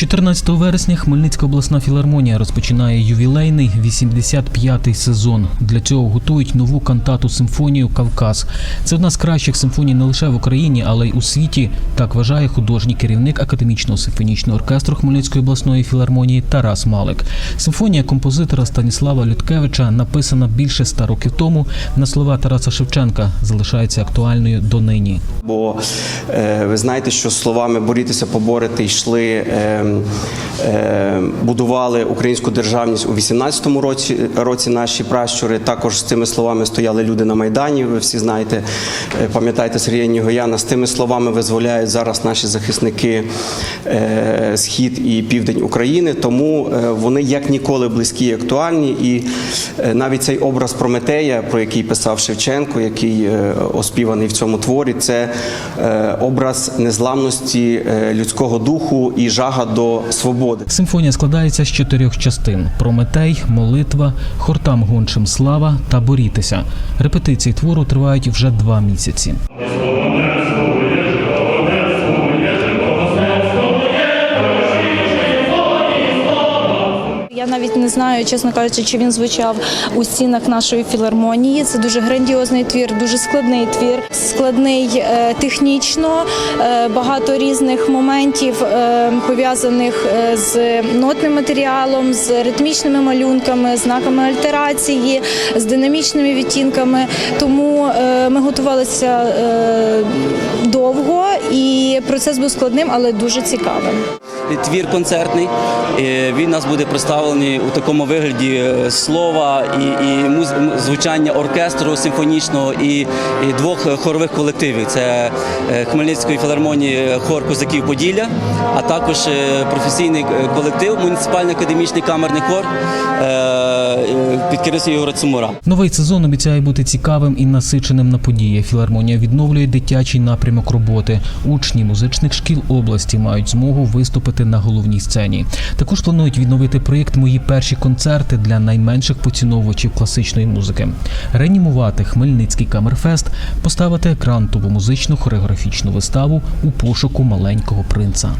14 вересня Хмельницька обласна філармонія розпочинає ювілейний 85-й сезон. Для цього готують нову кантату симфонію Кавказ. Це одна з кращих симфоній не лише в Україні, але й у світі. Так вважає художній керівник академічного симфонічного оркестру Хмельницької обласної філармонії Тарас Малик. Симфонія композитора Станіслава Людкевича написана більше ста років тому. На слова Тараса Шевченка залишається актуальною донині. Бо е, ви знаєте, що словами борітися, поборити йшли, um, будували українську державність у 18-му році, році наші пращури. Також з цими словами стояли люди на Майдані. Ви всі знаєте, е, пам'ятаєте Сергія Нігояна. З тими словами визволяють зараз наші захисники е, схід і південь України. Тому е, вони як ніколи близькі і актуальні. І е, навіть цей образ Прометея, про який писав Шевченко, який е, оспіваний в цьому творі, це е, образ незламності е, людського духу і жага до свободи. Симфонія складається з чотирьох частин: Прометей, молитва, хортам гончим слава та борітися. Репетиції твору тривають вже два місяці. Знаю, чесно кажучи, чи він звучав у стінах нашої філармонії. Це дуже грандіозний твір, дуже складний твір, складний е, технічно, е, багато різних моментів е, пов'язаних з нотним матеріалом, з ритмічними малюнками, знаками альтерації, з динамічними відтінками. Тому ми готувалися довго, і процес був складним, але дуже цікавим. твір концертний. Е, Він у нас буде представлений у такому вигляді е, слова і, і муз- звучання оркестру симфонічного і, і двох е, хорових колективів. Це е, Хмельницької філармонії хор козаків Поділля, а також е, професійний е, колектив, муніципальний академічний камерний хор е, е, під керівництвом Ігоря Цумура. Новий сезон обіцяє бути цікавим і насиченим на події. Філармонія відновлює дитячий напрямок роботи. Учні музичних шкіл області мають змогу виступити на головній сцені. Також планують відновити проєкт Мої перші концерти для найменших поціновувачів класичної музики. Реанімувати Хмельницький камерфест, поставити грантову музичну хореографічну виставу у пошуку маленького принца.